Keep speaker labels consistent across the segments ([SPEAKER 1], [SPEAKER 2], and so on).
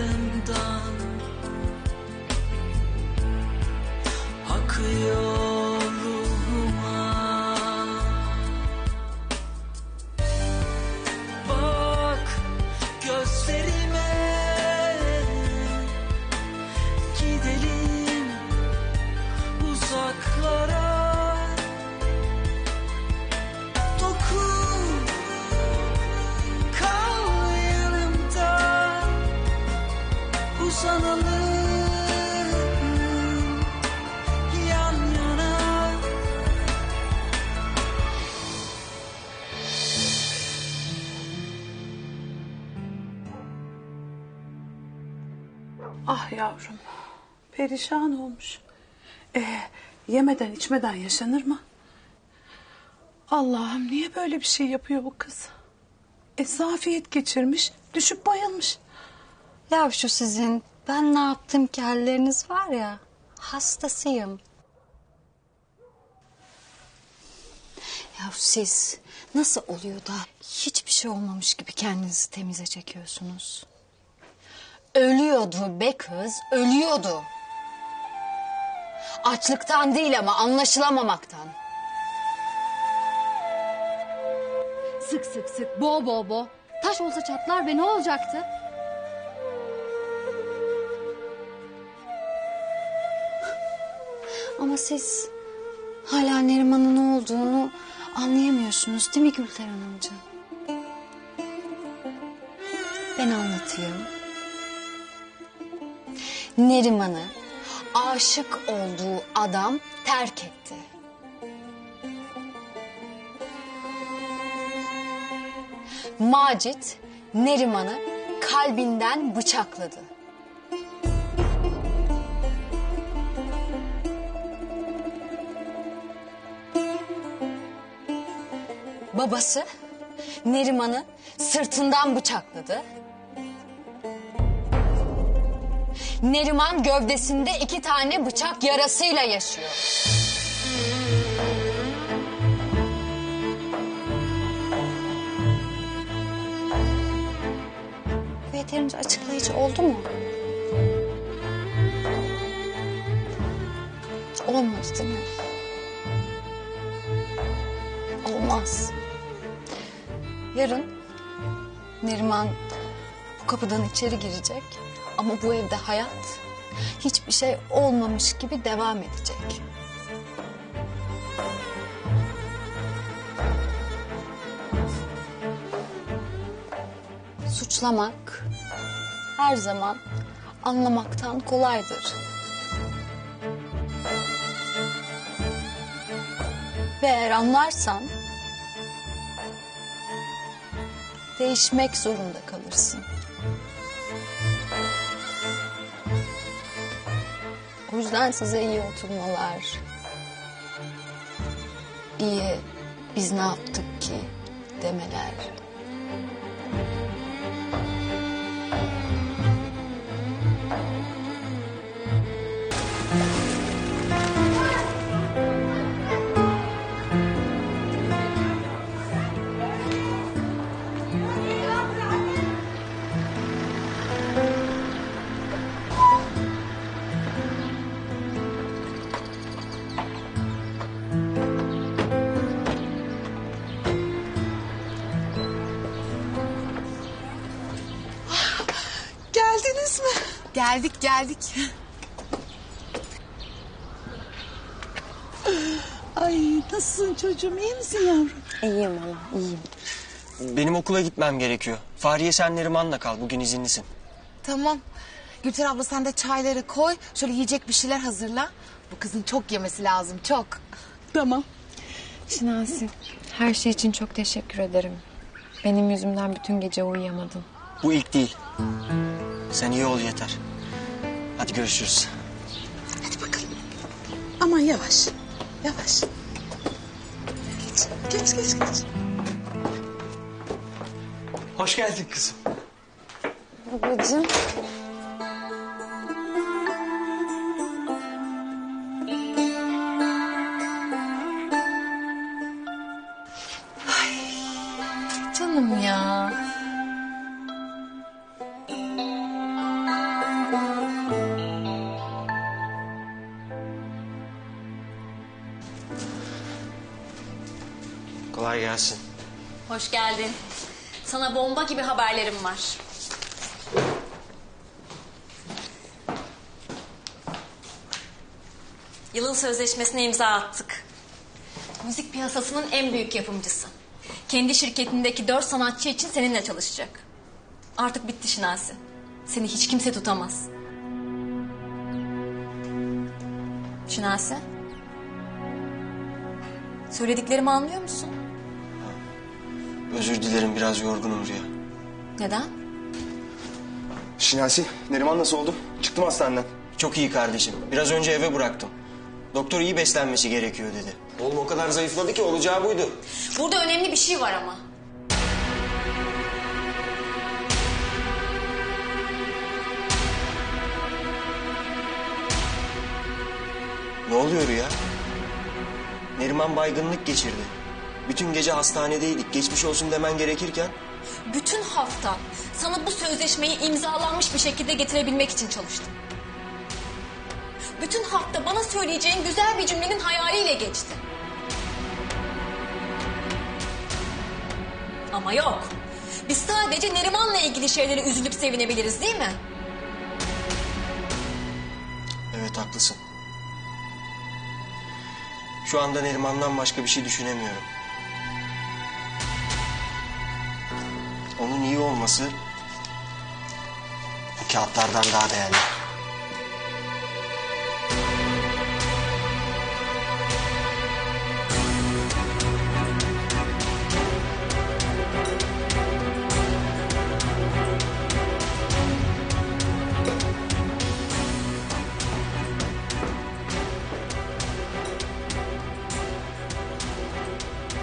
[SPEAKER 1] dudaklarından akıyor ruhuma bak gözlerime gidelim uzaklara Ah yavrum. Perişan olmuş. Ee, yemeden içmeden yaşanır mı? Allah'ım niye böyle bir şey yapıyor bu kız? E zafiyet geçirmiş, düşüp bayılmış.
[SPEAKER 2] Ya şu sizin ben ne yaptım ki halleriniz var ya hastasıyım. Ya siz nasıl oluyor da hiçbir şey olmamış gibi kendinizi temize çekiyorsunuz? Ölüyordu be kız, ölüyordu. Açlıktan değil ama anlaşılamamaktan.
[SPEAKER 3] Sık sık sık, bo bo bo. Taş olsa çatlar ve ne olacaktı?
[SPEAKER 2] Ama siz hala Neriman'ın ne olduğunu anlayamıyorsunuz değil mi Gülter Hanımcığım? Ben anlatayım. Neriman'ı aşık olduğu adam terk etti. Macit Neriman'ı kalbinden bıçakladı. Babası Neriman'ı sırtından bıçakladı. Neriman gövdesinde iki tane bıçak yarasıyla yaşıyor. Yeterince açıklayıcı oldu mu? Olmadı değil mi? Olmaz. Yarın Neriman bu kapıdan içeri girecek. Ama bu evde hayat hiçbir şey olmamış gibi devam edecek. Suçlamak her zaman anlamaktan kolaydır. Ve eğer anlarsan değişmek zorunda kalırsın. O yüzden size iyi oturmalar. İyi biz ne yaptık ki demeler.
[SPEAKER 4] Geldik geldik.
[SPEAKER 1] Ay nasılsın çocuğum iyi misin yavrum?
[SPEAKER 2] İyiyim ama iyiyim.
[SPEAKER 5] Benim okula gitmem gerekiyor. Fahriye sen Neriman'la kal. Bugün izinlisin.
[SPEAKER 4] Tamam. Gülter abla sen de çayları koy. Şöyle yiyecek bir şeyler hazırla. Bu kızın çok yemesi lazım çok.
[SPEAKER 1] Tamam.
[SPEAKER 6] Şinasi, her şey için çok teşekkür ederim. Benim yüzümden bütün gece uyuyamadın.
[SPEAKER 5] Bu ilk değil. Sen iyi ol yeter. Hadi görüşürüz.
[SPEAKER 1] Hadi bakalım. Aman yavaş. Yavaş. Geç, geç, geç, geç.
[SPEAKER 5] Hoş geldin kızım.
[SPEAKER 2] Babacığım.
[SPEAKER 6] Canım ya.
[SPEAKER 5] Gelsin.
[SPEAKER 7] Hoş geldin. Sana bomba gibi haberlerim var. Yılın sözleşmesine imza attık. Müzik piyasasının en büyük yapımcısı. Kendi şirketindeki dört sanatçı için seninle çalışacak. Artık bitti Şinasi. Seni hiç kimse tutamaz. Şinasi. Söylediklerimi anlıyor musun?
[SPEAKER 5] Özür dilerim biraz yorgunum Rüya.
[SPEAKER 7] Neden?
[SPEAKER 8] Şinasi, Neriman nasıl oldu? Çıktım hastaneden.
[SPEAKER 5] Çok iyi kardeşim. Biraz önce eve bıraktım. Doktor iyi beslenmesi gerekiyor dedi. Oğlum o kadar zayıfladı ki olacağı buydu.
[SPEAKER 7] Burada önemli bir şey var ama.
[SPEAKER 5] Ne oluyor ya? Neriman baygınlık geçirdi. Bütün gece hastanedeydik. Geçmiş olsun demen gerekirken...
[SPEAKER 7] Bütün hafta sana bu sözleşmeyi imzalanmış bir şekilde getirebilmek için çalıştım. Bütün hafta bana söyleyeceğin güzel bir cümlenin hayaliyle geçti. Ama yok. Biz sadece Neriman'la ilgili şeylere üzülüp sevinebiliriz değil mi?
[SPEAKER 5] Evet haklısın. Şu anda Neriman'dan başka bir şey düşünemiyorum. İyi olması bu kağıtlardan daha değerli.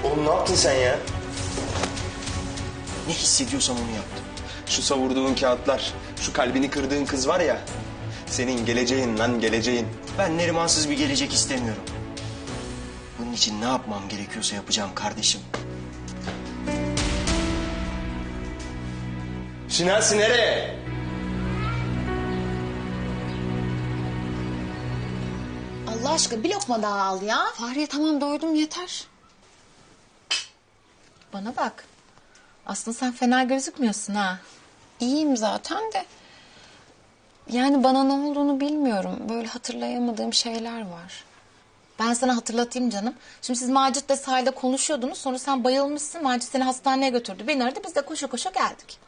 [SPEAKER 5] Oğlum ne yaptın sen ya? Ne hissediyorsam onu yaptım.
[SPEAKER 8] Şu savurduğun kağıtlar, şu kalbini kırdığın kız var ya... ...senin geleceğin lan geleceğin.
[SPEAKER 5] Ben Nerimansız bir gelecek istemiyorum. Bunun için ne yapmam gerekiyorsa yapacağım kardeşim.
[SPEAKER 8] Şinasi nereye?
[SPEAKER 4] Allah aşkına bir lokma daha al ya.
[SPEAKER 2] Fahriye tamam doydum yeter.
[SPEAKER 4] Bana bak. Aslında sen fena gözükmüyorsun ha.
[SPEAKER 2] İyiyim zaten de. Yani bana ne olduğunu bilmiyorum. Böyle hatırlayamadığım şeyler var.
[SPEAKER 4] Ben sana hatırlatayım canım. Şimdi siz Macit'le sahilde konuşuyordunuz. Sonra sen bayılmışsın. Macit seni hastaneye götürdü. Beni aradı. Biz de koşa koşa geldik.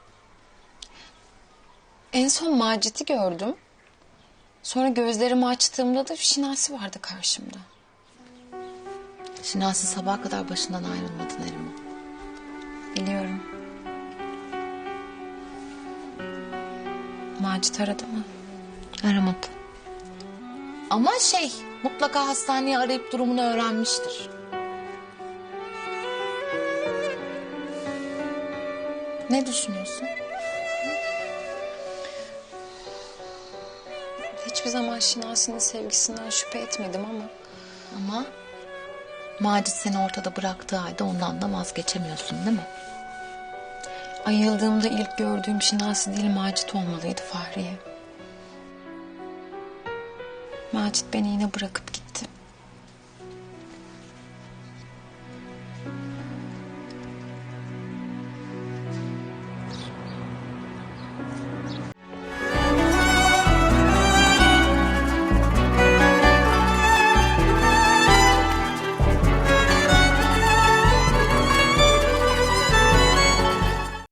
[SPEAKER 2] En son Macit'i gördüm. Sonra gözlerimi açtığımda da Şinasi vardı karşımda.
[SPEAKER 4] Şinasi sabaha kadar başından ayrılmadı Neriman.
[SPEAKER 2] Biliyorum. Macit aradı mı?
[SPEAKER 4] Aramadı. Ama şey mutlaka hastaneye arayıp durumunu öğrenmiştir. Ne düşünüyorsun?
[SPEAKER 2] Hiçbir zaman Şinasi'nin sevgisinden şüphe etmedim ama...
[SPEAKER 4] Ama Macit seni ortada bıraktığı halde ondan da vazgeçemiyorsun değil mi?
[SPEAKER 2] Ayıldığımda ilk gördüğüm Şinasi değil Macit olmalıydı Fahriye. Macit beni yine bırakıp